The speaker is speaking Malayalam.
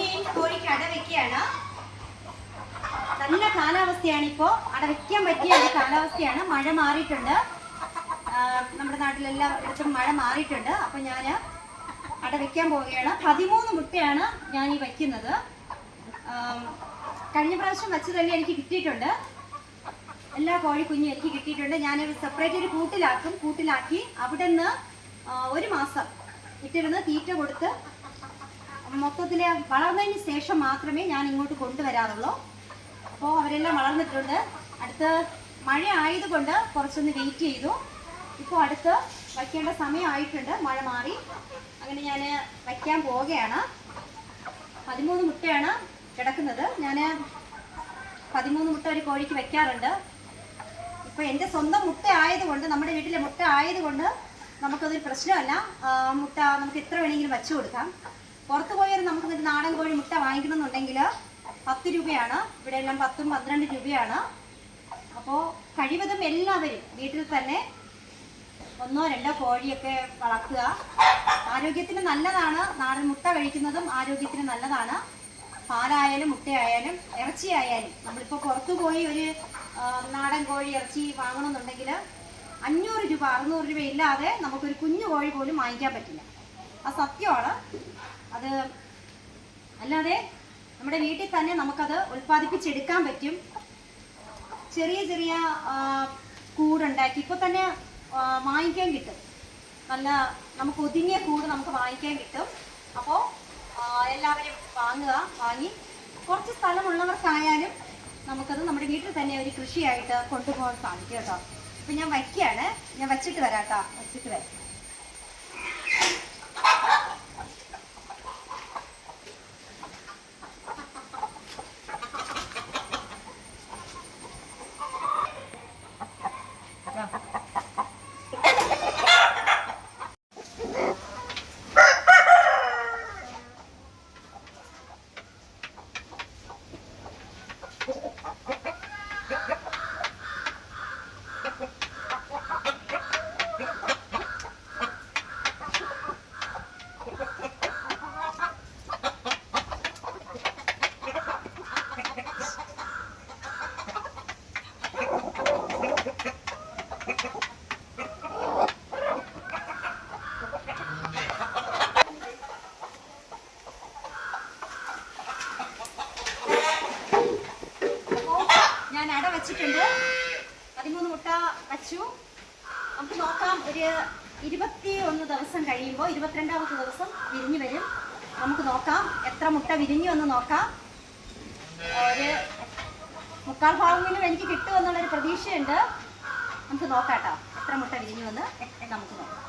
വയ്ക്കുകയാണ് നല്ല കാലാവസ്ഥയാണ് ഇപ്പോ. അടവയ്ക്കാൻ പറ്റിയ ഒരു കാലാവസ്ഥയാണ്. മഴ മാറിയിട്ടുണ്ട്. നമ്മുടെ നാട്ടിലെല്ലാം മഴ മാറിയിട്ടുണ്ട്. അപ്പൊ ഞാൻ അട വെക്കാൻ പോവുകയാണ്. പതിമൂന്ന് മുട്ടയാണ് ഞാൻ ഈ വയ്ക്കുന്നത് കഴിഞ്ഞ പ്രാവശ്യം വെച്ചതല്ലേ എനിക്ക് കിട്ടിയിട്ടുണ്ട്. എല്ലാ കോഴി കോഴിക്കുഞ്ഞും എനിക്ക് കിട്ടിയിട്ടുണ്ട്. ഞാൻ സെപ്പറേറ്റ് ഒരു കൂട്ടിലാക്കും. കൂട്ടിലാക്കി അവിടെ നിന്ന് ഒരു മാസം ഇട്ടിരുന്ന് തീറ്റ കൊടുത്ത് മൊത്തത്തിൽ വളർന്നതിന് ശേഷം മാത്രമേ ഞാൻ ഇങ്ങോട്ട് കൊണ്ടുവരാറുള്ളൂ. അപ്പോൾ അവരെല്ലാം വളർന്നിട്ടുണ്ട്. അടുത്ത് മഴ ആയതുകൊണ്ട് കുറച്ചൊന്ന് വെയിറ്റ് ചെയ്തു. ഇപ്പോൾ അടുത്ത് വയ്ക്കേണ്ട സമയമായിട്ടുണ്ട്. മഴ മാറി. അങ്ങനെ ഞാൻ വയ്ക്കാൻ പോവുകയാണ്. പതിമൂന്ന് മുട്ടയാണ് കിടക്കുന്നത്. ഞാൻ പതിമൂന്ന് മുട്ട ഒരു കോഴിക്ക് വെക്കാറുണ്ട് ഇപ്പൊ എന്റെ സ്വന്തം മുട്ട ആയതുകൊണ്ട് നമ്മുടെ വീട്ടിലെ മുട്ട ആയതുകൊണ്ട് നമുക്കതൊരു പ്രശ്നമല്ല. മുട്ട നമുക്ക് എത്ര വേണമെങ്കിലും വെച്ചു കൊടുക്കാം. പുറത്ത് പോയാൽ നമുക്ക് ഒരു നാടൻ കോഴി മുട്ട വാങ്ങിക്കണമെന്നുണ്ടെങ്കിൽ പത്ത് രൂപയാണ്. ഇവിടെ എല്ലാം പത്തും പന്ത്രണ്ട് രൂപയാണ്. അപ്പോൾ കഴിവതും എല്ലാവരും വീട്ടിൽ തന്നെ ഒന്നോ രണ്ടോ കോഴിയൊക്കെ വളർത്തുക. ആരോഗ്യത്തിന് നല്ലതാണ്. നാടൻ മുട്ട കഴിക്കുന്നതും ആരോഗ്യത്തിന് നല്ലതാണ്. പാലായാലും മുട്ടയായാലും ഇറച്ചിയായാലും നമ്മളിപ്പോൾ പുറത്തു പോയി ഒരു ആ, നാടൻ കോഴി ഇറച്ചി വാങ്ങണമെന്നുണ്ടെങ്കിൽ അഞ്ഞൂറ് രൂപ അറുന്നൂറ് രൂപ ഇല്ലാതെ നമുക്കൊരു കുഞ്ഞു കോഴി പോലും വാങ്ങിക്കാൻ പറ്റില്ല. അത് സത്യമാണ്. അത് അല്ലാതെ നമ്മുടെ വീട്ടിൽ തന്നെ നമുക്കത് ഉൽപ്പാദിപ്പിച്ചെടുക്കാൻ പറ്റും. ചെറിയ ചെറിയ കൂടുണ്ടാക്കി. ഇപ്പൊ തന്നെ വാങ്ങിക്കാൻ കിട്ടും. നല്ല നമുക്ക് ഒതുങ്ങിയ കൂട് നമുക്ക് വാങ്ങിക്കാൻ കിട്ടും. അപ്പോൾ എല്ലാവരും വാങ്ങുക വാങ്ങി കുറച്ച് സ്ഥലമുള്ളവർക്കായാലും നമുക്കത് നമ്മുടെ വീട്ടിൽ തന്നെ ഒരു കൃഷിയായിട്ട് കൊണ്ടുപോകാൻ സാധിക്കും കേട്ടോ. ഇപ്പൊ ഞാൻ വയ്ക്കുകയാണ്. ഞാൻ വച്ചിട്ട് വരാം കേട്ടോ. വച്ചിട്ട് വരാം അപ്പോൾ ഞാൻ അട വെച്ചിട്ടുണ്ട്. പതിമൂന്ന് മുട്ട വച്ചു. നമുക്ക് നോക്കാം ഒരു ഇരുപത്തി ഒന്ന് ദിവസം കഴിയുമ്പോൾ ഇരുപത്തിരണ്ടാമത്തെ ദിവസം വിരിഞ്ഞു വരും. നമുക്ക് നോക്കാം എത്ര മുട്ട വിരിഞ്ഞു എന്ന് നോക്കാം. ഒരു മുക്കാൽ ഭാഗമെങ്കിലും എനിക്ക് കിട്ടുമെന്നുള്ളൊരു പ്രതീക്ഷയുണ്ട്. നമുക്ക് നോക്കാം കേട്ടോ എത്ര മുട്ട വിരിഞ്ഞു എന്ന്. നമുക്ക് നോക്കാം.